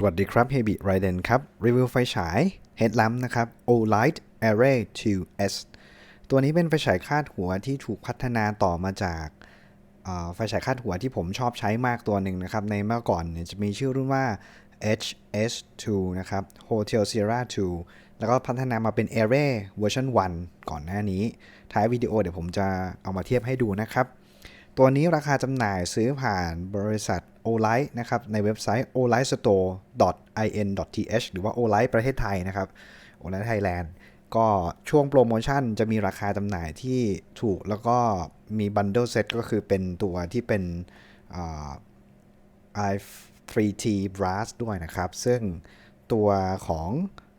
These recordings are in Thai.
สวัสดีครับเฮบิไรเดนครับ รีวิวไฟฉาย Headlamp นะครับ Olight Array 2S ตัวนี้เป็นไฟฉายคาดหัวที่ถูกพัฒนาต่อมาจากาไฟฉายคาดหัวที่ผมชอบใช้มากตัวหนึ่งนะครับ ในเมื่อก่อนเนี่ยจะมีชื่อรุ่นว่า HS2 นะครับ Hotel Sierra 2 แล้วก็พัฒนามาเป็น Array เวอร์ชัน1 ก่อนหน้านี้ ท้ายวิดีโอเดี๋ยวผมจะเอามาเทียบให้ดูนะครับ ตัวนี้ราคาจำหน่ายซื้อผ่านบริษัท Olight นะครับในเว็บไซต์ olightstore.in.th หรือว่า Olight ประเทศไทยนะครับ Olight Thailand ก็ช่วงโปรโมชั่นจะมีราคาจำหน่ายที่ถูกแล้วก็มีบันเดิลเซตก็คือเป็นตัวที่เป็น i3T brass ด้วยนะครับ ซึ่งตัวของ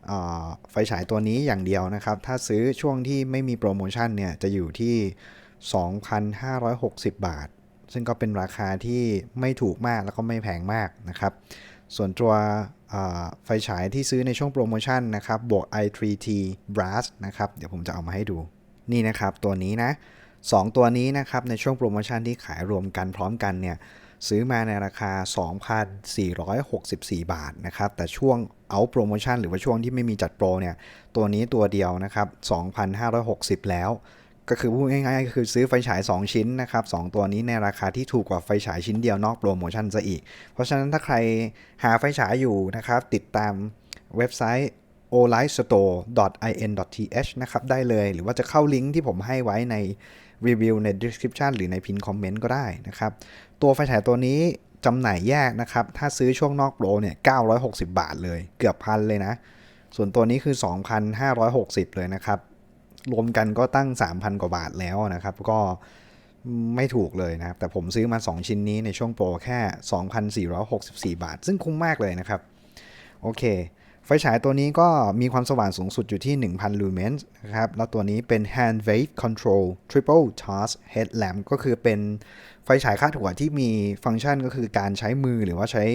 อไฟฉายตัวนี้อย่างเดียวนะครับ ถ้าซื้อช่วงที่ไม่มีโปรโมชั่นเนี่ย จะอยู่ที่ 2,560 บาท ซึ่งก็เป็นราคาที่ไม่ถูกมากแล้วก็ไม่แพงมากนะครับ ส่วนตัวไฟฉายที่ซื้อในช่วงโปรโมชั่นนะครับบวก i3T brass นะครับเดี๋ยวผมจะเอามาให้ดูนี่นะครับตัวนี้นะ2ตัวนี้นะครับในช่วงโปรโมชั่นที่ขายรวมกันพร้อมกันเนี่ยซื้อมาในราคา 2,464 บาทนะครับ แต่ช่วงเอาโปรโมชั่นหรือว่าช่วงที่ไม่มีจัดโปรเนี่ย ตัวนี้ตัวเดียวนะครับ 2,560 แล้ว ก็คือพูดง่ายๆก็คือซื้อไฟฉาย 2 ชิ้นนะครับ2ตัวนี้ในราคาที่ถูกกว่าไฟฉายชิ้นเดียวนอกโปรโมชั่นซะอีก เพราะฉะนั้นถ้าใครหาไฟฉายอยู่นะครับติดตามเว็บไซต์ olightstore.in.th นะครับได้เลย หรือว่าจะเข้าลิงก์ที่ผมให้ไว้ในรีวิวใน description หรือในพินคอมเมนต์ก็ได้นะครับ ตัวไฟฉายตัวนี้จำหน่ายแยกนะครับ ถ้าซื้อช่วงนอกโปรเนี่ย 960 บาทเลย เกือบพันเลยนะ ส่วนตัวนี้คือ 2,560 เลยนะครับ รวมกันก็ตั้ง 3,000 กว่าบาทแล้วนะครับ ก็ไม่ถูกเลยนะครับ แต่ผมซื้อมา 2 ชิ้นนี้ในช่วงโปรแค่ 2,464 บาท ซึ่งคุ้มมากเลยนะครับ โอเค ไฟฉายตัวนี้ก็มีความสว่างสูงสุดอยู่ที่ 1,000 ลูเมนส์นะครับ แล้วตัวนี้เป็น hand wave control triple task headlamp ก็คือเป็นไฟฉายคาดหัวที่มีฟังก์ชันก็คือการใช้มือหรือว่าใช้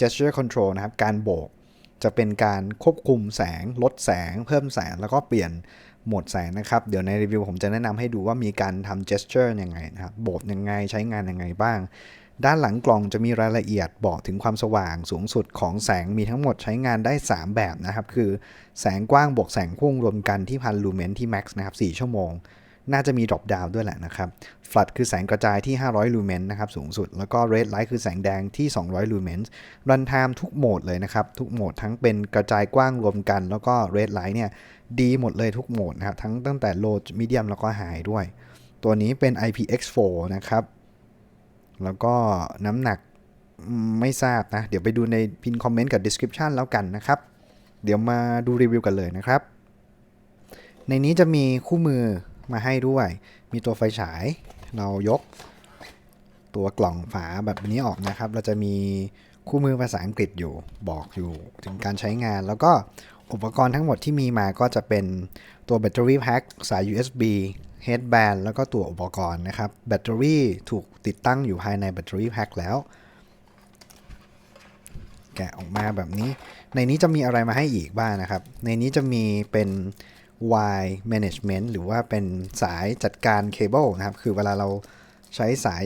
gesture control นะครับ การโบกจะเป็นการควบคุมแสง ลดแสง เพิ่มแสง แล้วก็เปลี่ยน โหมดแสงนะครับ เดี๋ยวในรีวิวผมจะแนะนำให้ดูว่ามีการทำ gesture ยังไงนะครับโบกยังไงใช้งานยังไงบ้าง ด้านหลังกล่องจะมีรายละเอียดบอกถึงความสว่างสูงสุดของแสงมีทั้งหมดใช้งานได้ 3 แบบนะครับ คือแสงกว้างบวกแสงพุ่งรวมกันที่พันลูเมนที่ max นะครับ4ชั่วโมงน่าจะมี drop down ด้วยแหละนะครับ flood คือแสงกระจายที่ 500 ลูเมนนะครับ สูงสุด แล้วก็ red light คือแสงแดงที่ 200 ลูเมน run time ทุกโหมดเลยนะครับ ทุกโหมดทั้งเป็นกระจายกว้างรวมกัน แล้วก็ red light เนี่ย ดีหมดเลยทุกโหมดนะครับ ทั้งตั้งแต่ low medium แล้วก็ high ด้วย ตัวนี้เป็น IPX4 นะครับ แล้วก็น้ำหนักไม่ทราบนะ เดี๋ยวไปดูในพินคอมเมนต์กับ description แล้วกันนะครับ เดี๋ยวมาดูรีวิวกันเลยนะครับ ในนี้จะมีคู่มือมาให้ด้วย มีตัวไฟฉาย เรายกตัวกล่องฝาแบบนี้ออกนะครับ เราจะมีคู่มือภาษาอังกฤษอยู่บอกอยู่ถึงการใช้งานแล้วก็ อุปกรณ์ทั้งหมดที่มีมาก็จะเป็นตัวแบตเตอรี่แพ็คสาย USB headband แล้วก็ตัวอุปกรณ์นะครับ แบตเตอรี่ถูกติดตั้งอยู่ภายในแบตเตอรี่แพ็คแล้ว แกะออกมาแบบนี้ ในนี้จะมีอะไรมาให้อีกบ้างนะครับ ในนี้จะมีเป็น wire management หรือว่าเป็นสายจัดการเคเบิลนะครับ คือเวลาเราใช้สาย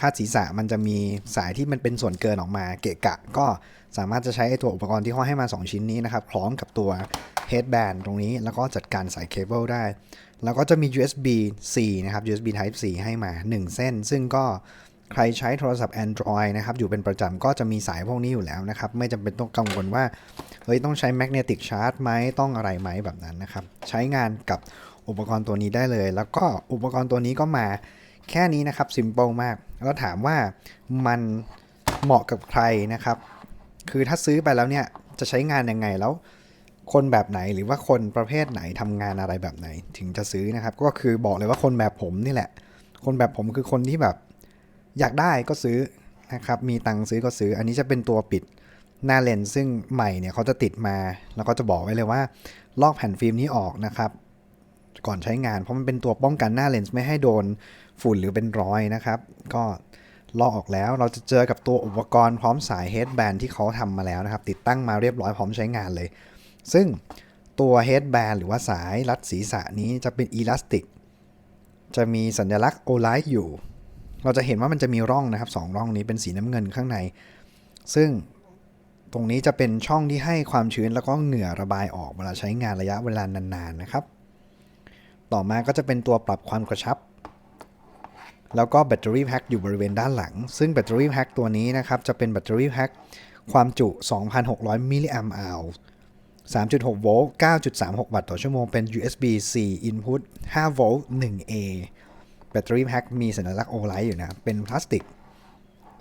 คาดศีรษะมันจะมีสายที่มันเป็นส่วนเกินออกมาเกะกะ ก็สามารถจะใช้ไอ้ตัวอุปกรณ์ที่เขาให้มา 2 ชิ้นนี้นะครับคล้องกับตัว headband ตรงนี้ แล้วก็จัดการสายเคเบิลได้ แล้วก็จะมี USB C นะครับ USB Type C ให้มา 1 เส้น ซึ่งก็ใครใช้โทรศัพท์ Android นะครับ อยู่เป็นประจำก็จะมีสายพวกนี้อยู่แล้วนะครับ ไม่จำเป็นต้องกังวลว่า เฮ้ย ต้องใช้ magnetic charge ไหมต้องอะไรไหมแบบนั้นนะครับ ใช้งานกับอุปกรณ์ตัวนี้ได้เลย แล้วก็อุปกรณ์ตัวนี้ก็มาแค่นี้นะครับ simple มาก แล้วถามว่ามันเหมาะกับใครนะครับ คือถ้าซื้อไปแล้วเนี่ยจะใช้งานยังไงแล้ว คนแบบไหนหรือว่าคนประเภทไหนทำงานอะไรแบบไหน ถึงจะซื้อนะครับ ก็คือบอกเลยว่าคนแบบผมนี่แหละ คนแบบผมคือคนที่แบบ อยากได้ก็ซื้อนะครับ มีตังค์ซื้อก็ซื้อ อันนี้จะเป็นตัวปิดหน้าเลนส์ซึ่งใหม่เนี่ยเขาจะติดมา แล้วก็จะบอกไว้เลยว่า ลอกแผ่นฟิล์มนี้ออกนะครับ ก่อนใช้งานเพราะมันเป็นตัวป้องกันหน้าเลนส์ไม่ให้โดน ฝุ่นหรือเป็นรอยนะครับ ก็ลอกออกแล้วเราจะเจอกับตัวอุปกรณ์พร้อมสายเฮดแบนที่เขาทำมาแล้วนะครับ ติดตั้งมาเรียบร้อยพร้อมใช้งานเลย ซึ่งตัวเฮดแบนหรือว่าสายรัดศีรษะนี้จะเป็นอีลาสติก จะมีสัญลักษณ์โอไลท์อยู่ เราจะเห็นว่ามันจะมีร่องนะครับสองร่องนี้เป็นสีน้ำเงินข้างใน ซึ่งตรงนี้จะเป็นช่องที่ให้ความชื้นแล้วก็เหงื่อระบายออกเวลาใช้งานระยะเวลานานๆนะครับ ต่อมาก็จะเป็นตัวปรับความกระชับ แล้วก็แบตเตอรี่แพ็คอยู่บริเวณด้านหลัง ซึ่งแบตเตอรี่แพ็คตัวนี้นะครับ จะเป็นแบตเตอรี่แพ็คความจุ 2,600 มิลลิแอมป์อาว3.6 โวลต์ 9.36 วัตต์ต่อชั่วโมง เป็น USB C input 5 โวลต์ 1A แบตเตอรี่แพ็คมีสัญลักษณ์โอไลท์อยู่นะ เป็นพลาสติก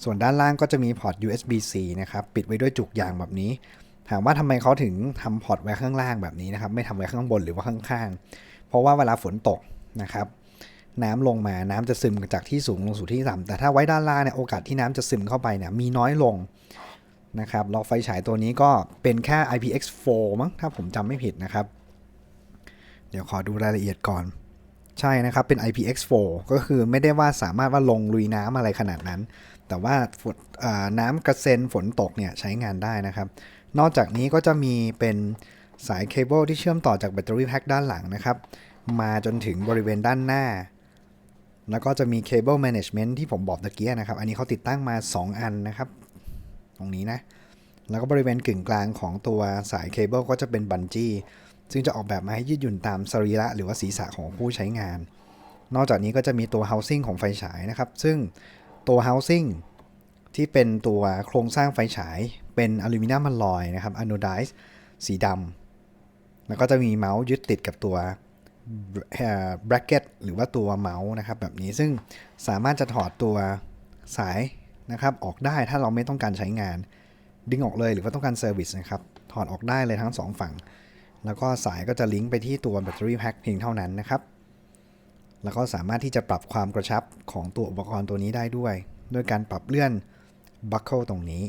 ส่วนด้านล่างก็จะมีพอร์ต USB-C นะครับ ปิดไว้ด้วยจุกยางแบบนี้ ถามว่าทำไมเขาถึงทำพอร์ตไว้ข้างล่างแบบนี้นะครับ ไม่ทำไว้ข้างบนหรือว่าข้างๆ เพราะว่าเวลาฝนตกนะครับ น้ำลงมาน้ำจะซึมจากที่สูงลงสู่ที่ต่ำแต่ถ้าไว้ด้านล่างเนี่ยโอกาสที่น้ำจะซึมเข้าไปเนี่ยมีน้อยลงนะครับแล้วไฟฉายตัวนี้ก็เป็นแค่ IPX4 มั้งถ้าผมจำไม่ผิดนะครับ เดี๋ยวขอดูรายละเอียดก่อน ใช่นะครับเป็น IPX4 ก็คือไม่ได้ว่าสามารถว่าลงลุยน้ำอะไรขนาดนั้น แต่ว่าฝนน้ำกระเซ็นฝนตกเนี่ยใช้งานได้นะครับ นอกจากนี้ก็จะมีเป็นสายเคเบิลที่เชื่อมต่อจากแบตเตอรี่แพ็คด้านหลังนะครับ มาจนถึงบริเวณด้านหน้า แล้วก็จะมีเคเบิลแมネจเมนต์ที่ผมบอกตะเกียนะครับ อันนี้เขาติดตั้งมา 2 อันนะครับ ตรงนี้นะ แล้วก็บริเวณกึ่งกลางของตัวสายเคเบิลก็จะเป็นบันจี้ ซึ่งจะออกแบบมาให้ยืดหยุ่นตามสรีระหรือว่าศีรษะของผู้ใช้งาน นอกจากนี้ก็จะมีตัว housing ของไฟฉายนะครับ ซึ่งตัว housing ที่เป็นตัวโครงสร้างไฟฉายเป็นอลูมิเนียมมันลอยนะครับอะโนไดซ์สีดำแล้วก็จะมีเมาส์ยึดติดกับตัว bracket หรือว่าตัวเมาส์นะครับแบบนี้ซึ่งสามารถจะถอดตัวสายนะครับออกได้ถ้าเราไม่ต้องการใช้งาน ดึงออกเลยหรือว่าต้องการเซอร์วิสนะครับถอดออกได้เลยทั้ง 2 ฝั่ง แล้วก็สายก็จะลิงก์ไปที่ตัวแบตเตอรี่แพ็คเพียงเท่านั้นนะครับแล้วก็สามารถที่จะปรับความกระชับของตัวอุปกรณ์ตัวนี้ได้ด้วยด้วยการปรับเลื่อน buckle ตรงนี้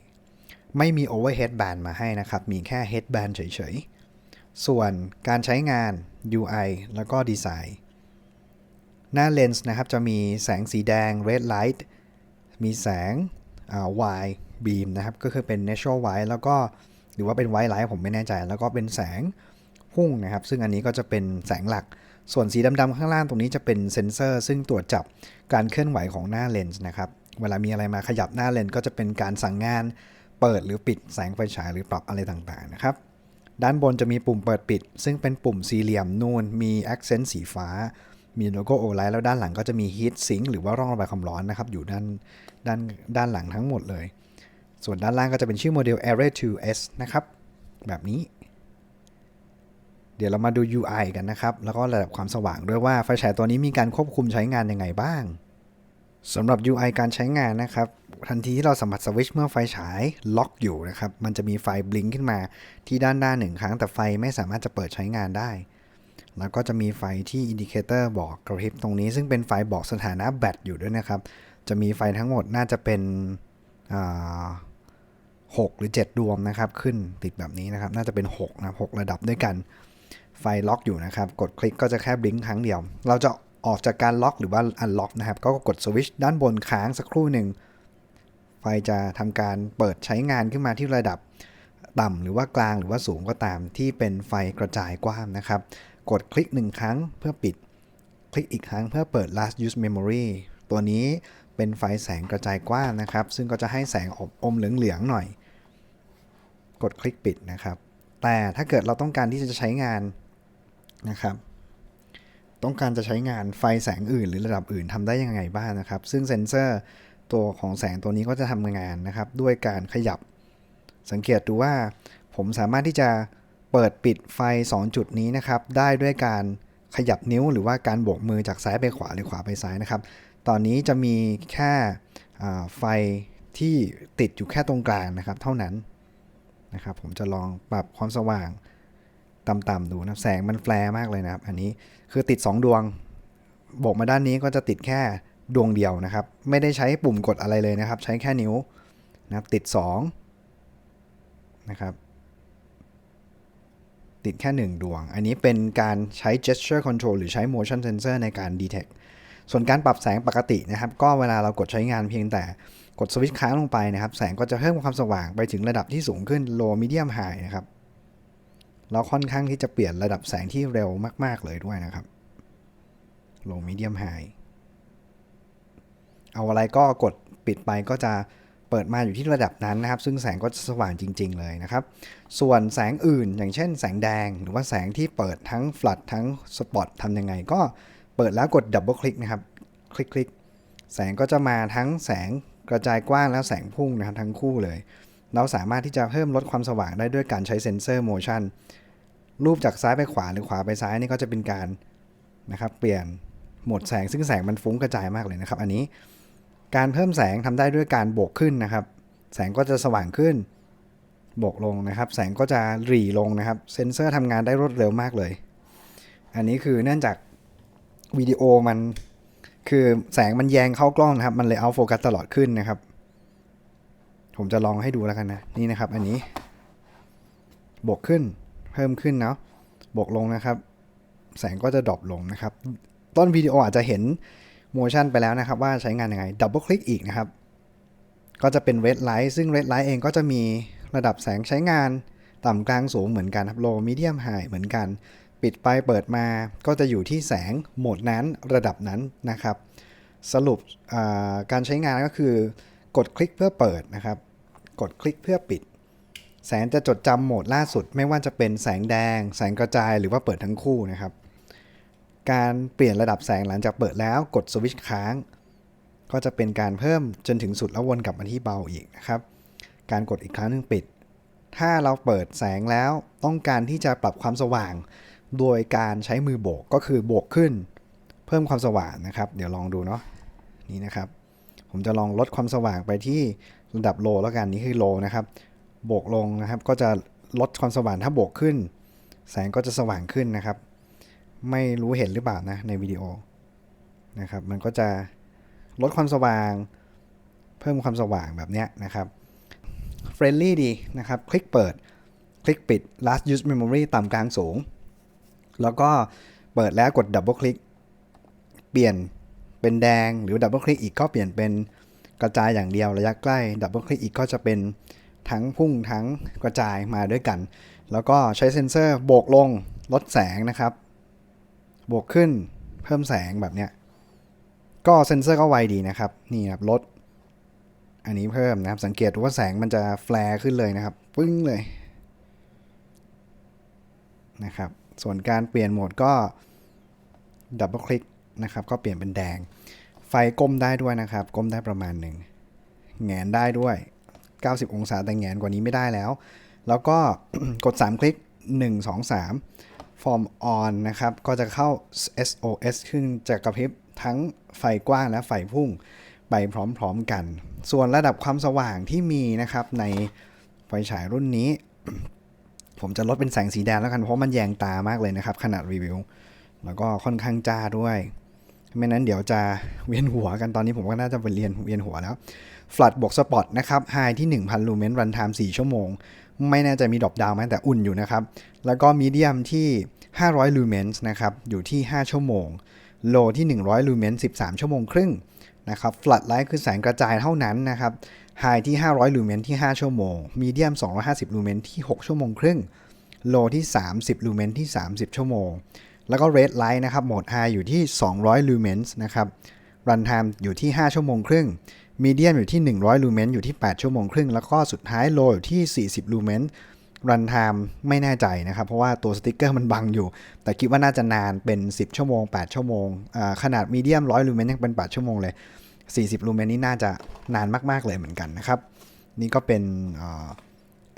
ไม่มี overhead band มาให้นะครับ มีแค่ headband เฉยๆ ส่วนการใช้งาน UI แล้วก็ดีไซน์หน้าเลนส์นะครับจะมีแสงสีแดง red light มีแสง Y beam นะครับ ก็คือเป็น natural white แล้วก็หรือว่าเป็น white light ผมไม่แน่ใจ แล้วก็เป็นแสงพุ่งนะครับ ซึ่งอันนี้ก็จะเป็นแสงหลัก ส่วนสีดำๆข้างล่างตรงนี้จะเป็นเซนเซอร์ ซึ่งตรวจจับการเคลื่อนไหวของหน้าเลนส์นะครับ เวลามีอะไรมาขยับหน้าเลนส์ก็จะเป็นการสั่งงาน เปิดหรือปิดแสงไฟฉายหรือปรับอะไรต่างๆนะครับ ด้านบนจะมีปุ่มเปิดปิด ซึ่งเป็นปุ่มสี่เหลี่ยมนูนมี accent สีฟ้า มีโลโก้โอไลท์แล้วด้านหลังก็จะมี heat sink หรือว่าร่องระบายความร้อนนะครับ อยู่ด้านด้านด้านหลังทั้งหมดเลย ส่วนด้านล่างก็จะเป็นชื่อโมเดล Array 2S นะครับ แบบนี้ เดี๋ยวเรามาดู UI กันนะครับ แล้วก็ระดับความสว่างด้วยว่าไฟฉายตัวนี้มีการควบคุมใช้งานยังไงบ้าง สำหรับ UI การใช้งานนะครับ ทันทีที่เราสัมผัสสวิตช์เมื่อไฟฉายล็อกอยู่นะครับ มันจะมีไฟบลิงขึ้นมาที่ด้านหน้าหนึ่งครั้ง แต่ไฟไม่สามารถจะเปิดใช้งานได้ แล้วก็จะมีไฟที่อินดิเคเตอร์บอกกระพริบตรงนี้ ซึ่งเป็นไฟบอกสถานะแบตอยู่ด้วยนะครับ จะมีไฟทั้งหมดน่าจะเป็นหกหรือ 7 ดวงนะครับ ขึ้นติดแบบนี้นะครับ น่าจะเป็น6นะ6ระดับด้วยกัน ไฟล็อกอยู่นะครับ กดคลิกก็จะแค่บลิงครั้งเดียว เราจะ ออกจากการล็อกหรือว่าอันล็อกนะครับ ก็กดสวิตช์ด้านบนค้างสักครู่หนึ่ง ไฟจะทำการเปิดใช้งานขึ้นมาที่ระดับต่ำหรือว่ากลางหรือว่าสูงก็ตามที่เป็นไฟกระจายกว้างนะครับ กดคลิก 1 ครั้งเพื่อปิด คลิกอีกครั้งเพื่อเปิด last use memory ตัวนี้เป็นไฟแสงกระจายกว้างนะครับ ซึ่งก็จะให้แสงอบอมเหลืองๆหน่อย กดคลิกปิดนะครับ แต่ถ้าเกิดเราต้องการที่จะใช้งานนะครับ ต้องการจะใช้งานไฟแสงอื่น หรือระดับอื่นทำได้ยังไงบ้างนะครับ ซึ่งเซนเซอร์ตัวของแสงตัวนี้ก็จะทำงานนะครับ ด้วยการขยับ สังเกตดูว่า ผมสามารถที่จะเปิดปิดไฟ 2 จุดนี้นะครับ ได้ด้วยการขยับนิ้วหรือว่าการโบกมือจากซ้ายไปขวาหรือขวาไปซ้ายนะครับ ตอนนี้จะมีแค่ไฟที่ติดอยู่แค่ตรงกลางนะครับ เท่านั้นนะครับ ผมจะลองปรับความสว่าง ต่ำๆดูนะแสงมันแฟร์มากเลยนะครับอันนี้คือติด 2 ดวงโบกมาด้านนี้ก็จะติดแค่ดวงเดียวนะครับ ไม่ได้ใช้ปุ่มกดอะไรเลยนะครับ ใช้แค่นิ้วนะครับติด 2 นะครับติดแค่ 1 ดวง อันนี้เป็นการใช้ gesture control หรือใช้ motion sensor ในการ detect ส่วนการปรับแสงปกตินะครับ ก็เวลาเรากดใช้งานเพียงแต่กดสวิตช์ค้างลงไปนะครับ แสงก็จะเพิ่มความสว่างไปถึงระดับที่สูงขึ้น low medium high นะครับ แล้วค่อนข้างที่จะเปลี่ยนระดับแสงที่เร็วมาก ๆ เลยด้วยนะครับ low medium high เอาอะไรก็กดปิดไปก็จะเปิดมาอยู่ที่ระดับนั้นนะครับ ซึ่งแสงก็จะสว่างจริง ๆ เลยนะครับ ส่วนแสงอื่นอย่างเช่นแสงแดง หรือว่าแสงที่เปิดทั้ง flood ทั้ง spot ทำยังไง ก็เปิดแล้วกดดับเบิลคลิกนะครับ คลิกคลิกแสงก็จะมาทั้งแสงกระจายกว้างแล้วแสงพุ่งนะครับทั้งคู่เลย เราสามารถที่จะเพิ่มลดความสว่างได้ด้วยการใช้เซ็นเซอร์ motion รูปจากซ้ายไปขวาหรือขวาไปซ้ายนี่ก็จะเป็นการนะครับเปลี่ยนโหมดแสงซึ่งแสงมันฟุ้งกระจายมากเลยนะครับ อันนี้การเพิ่มแสงทำได้ด้วยการโบกขึ้นนะครับ แสงก็จะสว่างขึ้นโบกลงนะครับ แสงก็จะหรี่ลงนะครับ เซ็นเซอร์ทำงานได้รวดเร็วมากเลย อันนี้คือเนื่องจากวิดีโอมันคือแสงมันแยงเข้ากล้องนะครับ มันเลยเอาโฟกัสตลอดขึ้นนะครับ ผมจะลองให้ดูแล้วกันนะ นี่นะครับ อันนี้ บวกขึ้น เพิ่มขึ้นเนาะบวกลงนะครับ แสงก็จะดรอปลงนะครับ ต้นวิดีโออาจจะเห็นโมชั่นไปแล้วนะครับ ว่าใช้งานยังไงดับเบิลคลิกอีกนะครับ ก็จะเป็น red light ซึ่ง red light เองก็จะมีระดับแสงใช้งาน ต่ำกลางสูงเหมือนกันครับ low medium high เหมือนกัน ปิดไปเปิดมาก็จะอยู่ที่แสงโหมดนั้นระดับนั้นนะครับ สรุปการใช้งานก็คือกดคลิกเพื่อเปิดนะครับ กดคลิกเพื่อปิด แสงจะจดจำโหมดล่าสุด ไม่ว่าจะเป็นแสงแดง แสงกระจายหรือว่าเปิดทั้งคู่นะครับ การเปลี่ยนระดับแสงหลังจากเปิดแล้วกดสวิตช์ค้าง ก็จะเป็นการเพิ่มจนถึงสุดแล้ววนกลับมาที่เบาอีกนะครับ การกดอีกครั้งหนึ่งปิด ถ้าเราเปิดแสงแล้วต้องการที่จะปรับความสว่าง โดยการใช้มือโบกก็คือโบกขึ้น เพิ่มความสว่างนะครับ เดี๋ยวลองดูเนาะนี่นะครับ ผมจะลองลดความสว่างไปที่ระดับโลแล้วกันนี่คือโลนะครับ โบกลงนะครับ ก็จะลดความสว่างถ้าโบกขึ้น แสงก็จะสว่างขึ้นนะครับ ไม่รู้เห็นหรือเปล่านะในวิดีโอนะครับ มันก็จะลดความสว่าง เพิ่มความสว่างแบบเนี้ยนะครับเฟรนลี่ดีนะครับ คลิกเปิด คลิกปิด last use memory ต่ำกลางสูง แล้วก็เปิดแล้วกดดับเบิลคลิกเปลี่ยนเป็นแดงหรือดับเบิลคลิกอีกก็เปลี่ยนเป็นกระจายอย่างเดียวระยะใกล้ ดับเบิลคลิกอีกก็จะเป็น ทั้งพุ่งทั้งกระจายมาด้วยกัน แล้วก็ใช้เซ็นเซอร์โบกลงลดแสงนะครับ โบกขึ้นเพิ่มแสงแบบเนี้ย ก็เซ็นเซอร์ก็ไวดีนะครับ นี่ครับลด อันนี้เพิ่มนะครับ สังเกตว่าแสงมันจะแฟลร์ขึ้นเลยนะครับ ปึ้งเลยนะครับ ส่วนการเปลี่ยนโหมดก็ดับเบิลคลิกนะครับ ก็เปลี่ยนเป็นแดง ไฟก้มได้ด้วยนะครับ ก้มได้ประมาณหนึ่งแงนได้ด้วย 90 องศาแต่แงนกว่านี้ไม่ได้แล้ว แล้วก็กด 3 คลิก 1 2 3 Form on นะครับ ก็จะเข้า SOS ขึ้นจะกระพริบทั้งไฟกว้างและไฟพุ่งไปพร้อมๆกัน ส่วนระดับความสว่างที่มีนะครับในไฟฉายรุ่นนี้ ผมจะลดเป็นแสงสีแดงแล้วกันเพราะมันแยงตามากเลยนะครับ ขนาดรีวิว แล้วก็ค่อนข้างจ้าด้วย ไม่นั้นเดี๋ยวจะเวียนหัวกันตอนนี้ผมก็น่าจะไปเรียนเวียนหัวแล้วฟลัดบวกสปอตนะครับไฮที่ 1,000 ลูเมนรันไทม์4ชั่วโมง ไม่แน่ใจมีดรอปดาวไหมแต่อุ่นอยู่นะครับ แล้วก็มีเดียมที่ 500 ลูเมนนะครับ อยู่ที่ 5 ชั่วโมง โลที่ 100 ลูเมน13 ชั่วโมงครึ่งนะครับฟลัดไลท์คือแสงกระจายเท่านั้นนะครับไฮที่ 500 ลูเมนที่ 5 ชั่วโมงมีเดียม 250 ลูเมนที่ 6 ชั่วโมงครึ่งโลที่ 30 ลูเมนที่ 30 ชั่วโมง แล้วก็ Red Light นะครับโหมด High อยู่ที่ 200ลูเมนนะครับรันไทม์อยู่ที่ 5 ชั่วโมงครึ่งมีเดียมอยู่ที่ 100ลูเมนอยู่ที่ 8 ชั่วโมงครึ่ง แล้วก็สุดท้ายโลอยู่ที่ 40ลูเมนรันไทม์ไม่แน่ใจนะครับ เพราะว่าตัวสติกเกอร์มันบังอยู่ แต่คิดว่าน่าจะนานเป็น 10 ชั่วโมง 8 ชั่วโมง ขนาดมีเดียม100ลูเมนยังเป็น 8 ชั่วโมงเลย 40ลูเมนนี่น่าจะนานมากๆเลยเหมือนกันนะครับ นี่ก็เป็น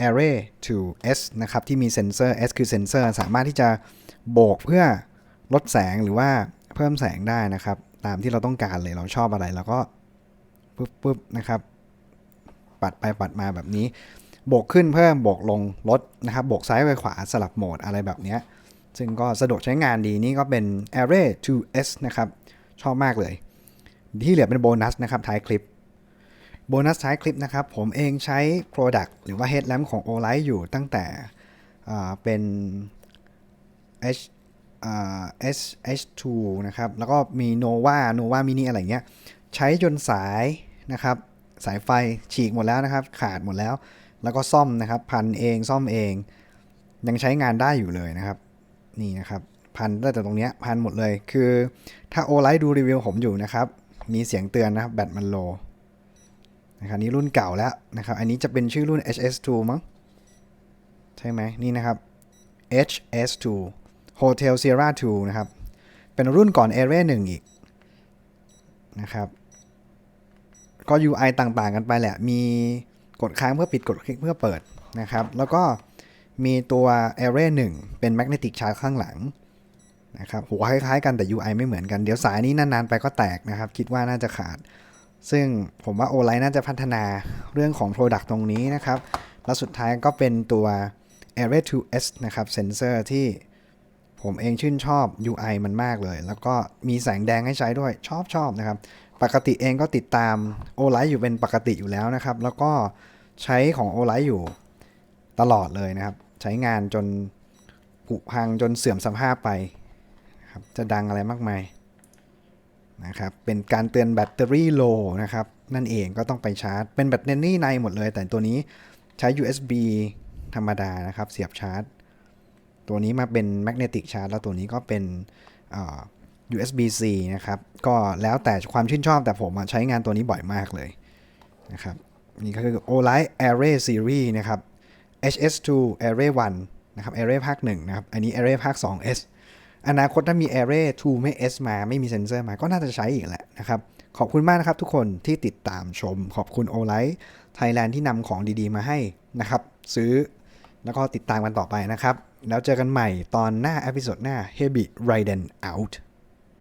Array to S นะครับที่มีเซนเซอร์ S คือเซนเซอร์สามารถที่จะ โบกเพื่อลดแสงหรือว่าเพิ่มแสงได้นะครับ ตามที่เราต้องการเลยเราชอบอะไรเราก็ปุ๊บปุ๊บนะครับ ปัดไปปัดมาแบบนี้ โบกขึ้นเพิ่มโบกลงลดนะครับโบกซ้ายไปขวาสลับโหมดอะไรแบบนี้ซึ่งก็สะดวกใช้งานดีนี่ก็เป็น Array 2S นะครับ ชอบมากเลย ที่เหลือเป็นโบนัสนะครับท้ายคลิปโบนัสท้ายคลิปนะครับ ผมเองใช้ Product หรือว่า Headlamp ของ Olight อยู่ตั้งแต่เป็น H S H2 นะครับ แล้วก็มี Nova Nova Mini อะไรเงี้ย ใช้จนสายนะครับ สายไฟฉีกหมดแล้วนะครับ ขาดหมดแล้ว แล้วก็ซ่อมนะครับ พันเองซ่อมเอง ยังใช้งานได้อยู่เลยนะครับ นี่นะครับ พันได้แต่ตรงเนี้ยพันหมดเลย คือถ้าโอไลท์ดูรีวิวผมอยู่นะครับ มีเสียงเตือนนะครับ แบตมันโลนะครับนี่รุ่นเก่าแล้วนะครับ อันนี้จะเป็นชื่อรุ่น HS2 มั้ง ใช่ไหมนี่นะครับ HS2 Hotel Sierra 2 นะครับ เป็นรุ่นก่อน Area 1 อีกนะครับ ก็ UI ต่างๆกันไปแหละ มีกดค้างเพื่อปิดกดคลิกเพื่อเปิดนะครับ แล้วก็มีตัว Area 1 เป็น Magnetic Charge ข้างหลังนะครับหัวคล้ายๆกันแต่ UI ไม่เหมือนกัน เดี๋ยวสายนี้นานๆไปก็แตกนะครับ คิดว่าน่าจะขาด ซึ่งผมว่า o l i น่าจะพัฒนาเรื่องของ Product ตรงนี้นะครับ แล้วสุดท้ายก็เป็นตัว Area 2S นะครับเซนเซอร์ที่ ผมเองชื่นชอบ UI มันมากเลย แล้วก็มีแสงแดงให้ใช้ด้วยชอบชอบนะครับ ปกติเองก็ติดตาม o l i อยู่เป็นปกติอยู่แล้วนะครับ แล้วก็ใช้ของ o l i อยู่ตลอดเลยนะครับ ใช้งานจนผุพังจนเสื่อมสภาพไปครับจะดังอะไรมากมายนะครับ เป็นการเตือนแบตเตอรี่โลนะครับ นั่นเองก็ต้องไปชาร์จ เป็นแบตเตอรี่ในหมดเลย แต่ตัวนี้ใช้ USB ธรรมดานะครับ เสียบชาร์จ ตัวนี้มาเป็นแมกเนติกชาร์จแล้วตัวนี้ก็เป็น USB-C นะครับ ก็แล้วแต่ความชื่นชอบแต่ผมใช้งานตัวนี้บ่อยมากเลยนะครับนี่ก็คือ Olight Array Series นะครับ HS2 Array 1นะครับ Array ภาค1นะครับ อันนี้ Array ภาค 2S อนาคตถ้ามี Array 2 ไม่ S มาไม่มีเซนเซอร์มาก็น่าจะใช้อีกแหละนะครับ ขอบคุณมากนะครับทุกคนที่ติดตามชม ขอบคุณ o l i ไทยแลนด์ที่นำของดีๆ มาให้นะครับ ซื้อแล้วก็ติดตามกันต่อไปนะครับ แล้วเจอกันใหม่ตอนหน้าอพิโซดหน้า Heavy Raiden Out